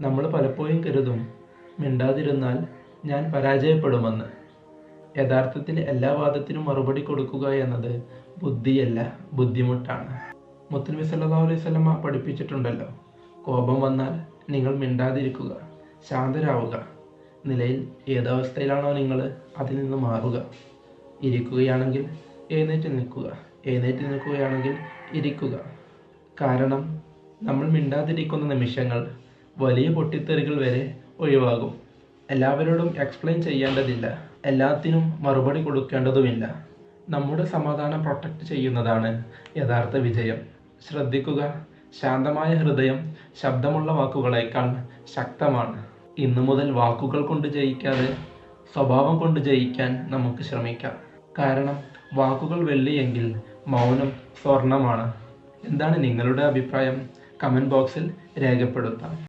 നമ്മൾ പലപ്പോഴും കരുതും മിണ്ടാതിരുന്നാൽ ഞാൻ പരാജയപ്പെടുമെന്ന്. യഥാർത്ഥത്തിൽ എല്ലാ വാദത്തിനും മറുപടി കൊടുക്കുക എന്നത് ബുദ്ധിയല്ല ബുദ്ധിമുട്ടാണ്. മുത്തനബി സല്ലാ അലൈഹി വസല്ലമ പഠിപ്പിച്ചിട്ടുണ്ടല്ലോ കോപം വന്നാൽ നിങ്ങൾ മിണ്ടാതിരിക്കുക ശാന്തരാവുക. നിലയിൽ ഏതവസ്ഥയിലാണോ നിങ്ങൾ അതിൽ നിന്ന് മാറുക. ഇരിക്കുകയാണെങ്കിൽ എഴുന്നേറ്റ് നിൽക്കുക എഴുന്നേറ്റ് നിൽക്കുകയാണെങ്കിൽ ഇരിക്കുക. കാരണം നമ്മൾ മിണ്ടാതിരിക്കുന്ന നിമിഷങ്ങൾ വലിയ പൊട്ടിത്തെറികൾ വരെ ഒഴിവാകും. എല്ലാവരോടും എക്സ്പ്ലെയിൻ ചെയ്യേണ്ടതില്ല. എല്ലാത്തിനും മറുപടി കൊടുക്കേണ്ടതുമില്ല. നമ്മുടെ സമാധാനം പ്രൊട്ടക്റ്റ് ചെയ്യുന്നതാണ് യഥാർത്ഥ വിജയം. ശ്രദ്ധിക്കുക ശാന്തമായ ഹൃദയം ശബ്ദമുള്ള വാക്കുകളേക്കാൾ ശക്തമാണ്. ഇന്നു മുതൽ വാക്കുകൾ കൊണ്ട് ജയിക്കാതെ സ്വഭാവം കൊണ്ട് ജയിക്കാൻ നമുക്ക് ശ്രമിക്കാം. കാരണം വാക്കുകൾ വെള്ളിയെങ്കിൽ മൗനം സ്വർണമാണ്. എന്താണ് നിങ്ങളുടെ അഭിപ്രായം? കമന്റ് ബോക്സിൽ രേഖപ്പെടുത്താം.